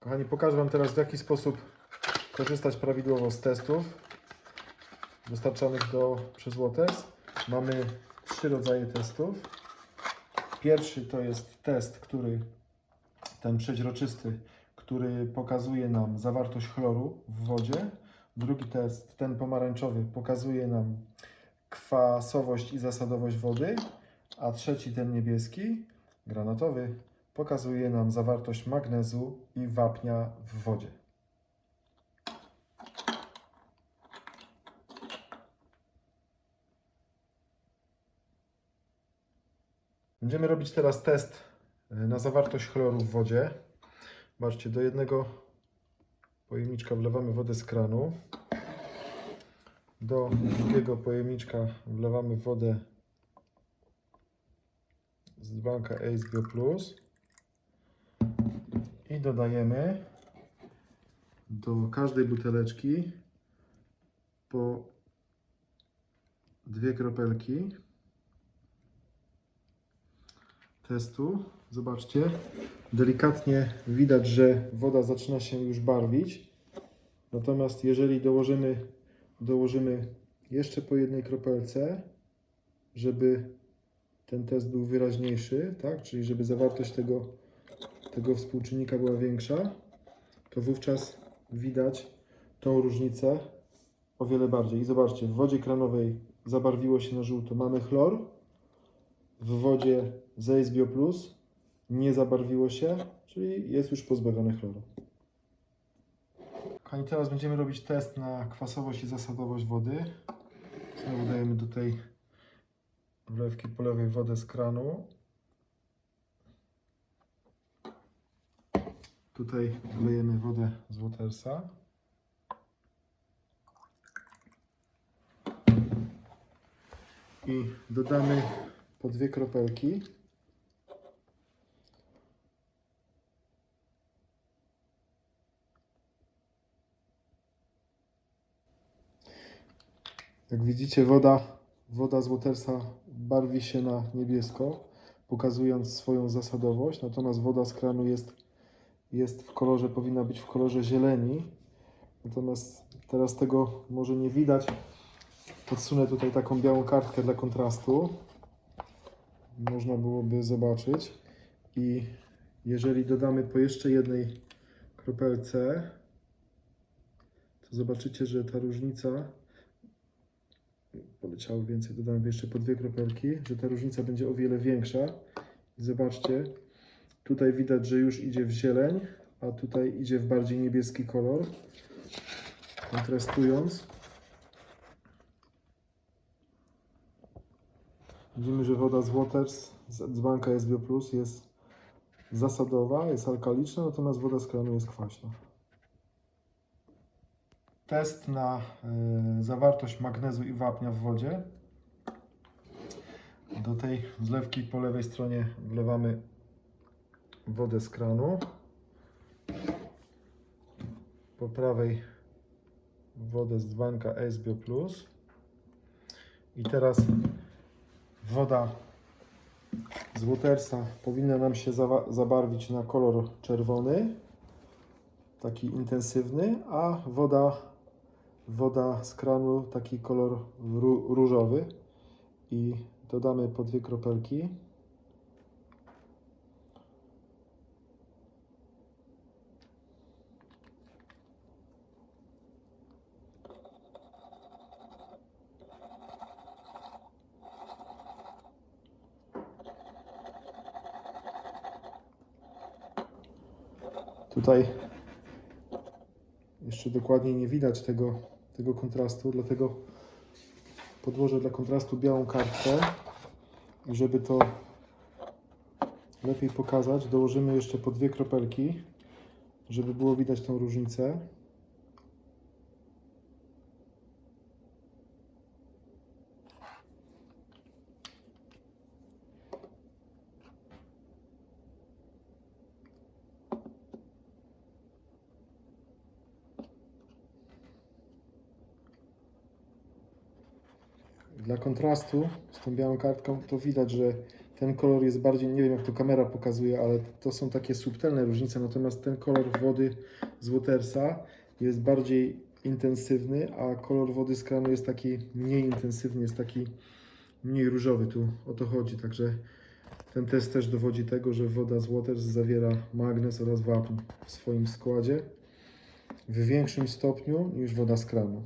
Kochani, pokażę Wam teraz w jaki sposób korzystać prawidłowo z testów dostarczanych do, przez Waters. Mamy trzy rodzaje testów. Pierwszy to jest test, który ten przeźroczysty, który pokazuje nam zawartość chloru w wodzie. Drugi test, ten pomarańczowy, pokazuje nam kwasowość i zasadowość wody. A trzeci, ten niebieski, granatowy, pokazuje nam zawartość magnezu i wapnia w wodzie. Będziemy robić teraz test e, na zawartość chloru w wodzie. Zobaczcie, do jednego pojemniczka wlewamy wodę z kranu. Do drugiego pojemniczka wlewamy wodę z banka Ace Bio Plus i dodajemy do każdej buteleczki po dwie kropelki testu. Zobaczcie, delikatnie widać, że woda zaczyna się już barwić. Natomiast jeżeli dołożymy, dołożymy jeszcze po jednej kropelce, żeby ten test był wyraźniejszy, tak? czyli żeby zawartość tego, tego współczynnika była większa, to wówczas widać tą różnicę o wiele bardziej. I zobaczcie, w wodzie kranowej zabarwiło się na żółto, mamy chlor, w wodzie z Bio Plus nie zabarwiło się, czyli jest już pozbawione chloru. Kochani, teraz będziemy robić test na kwasowość i zasadowość wody. Znowu dajemy do tej wlewki polewej wodę z kranu. Tutaj wlejemy wodę z Watersa. I dodamy po dwie kropelki. Jak widzicie, woda, woda z Watersa barwi się na niebiesko, pokazując swoją zasadowość, natomiast woda z kranu jest, jest w kolorze, powinna być w kolorze zieleni. Natomiast teraz tego może nie widać. Podsunę tutaj taką białą kartkę dla kontrastu. Można byłoby zobaczyć. I jeżeli dodamy po jeszcze jednej kropelce, to zobaczycie, że ta różnica poleciało więcej, dodamy jeszcze po dwie kropelki, że ta różnica będzie o wiele większa. Zobaczcie, tutaj widać, że już idzie w zieleń, a tutaj idzie w bardziej niebieski kolor. Kontrastując. Widzimy, że woda z Waters z banka SBio Plus jest zasadowa, jest alkaliczna, natomiast woda z kranu jest kwaśna. Test na y, zawartość magnezu i wapnia w wodzie. Do tej zlewki po lewej stronie wlewamy wodę z kranu. Po prawej wodę z dzbanka SBio Plus. I teraz woda z Watersa powinna nam się zabarwić na kolor czerwony, taki intensywny, a woda, woda z kranu taki kolor ró- różowy. I dodamy po dwie kropelki. Tutaj jeszcze dokładniej nie widać tego, tego kontrastu, dlatego podłożę dla kontrastu białą kartkę i żeby to lepiej pokazać, dołożymy jeszcze po dwie kropelki, żeby było widać tą różnicę. Dla kontrastu z tą białą kartką to widać, że ten kolor jest bardziej, nie wiem jak to kamera pokazuje, ale to są takie subtelne różnice, natomiast ten kolor wody z Watersa jest bardziej intensywny, a kolor wody z kranu jest taki mniej intensywny, jest taki mniej różowy, tu o to chodzi, także ten test też dowodzi tego, że woda z Waters zawiera magnez oraz wapń w swoim składzie w większym stopniu niż woda z kranu.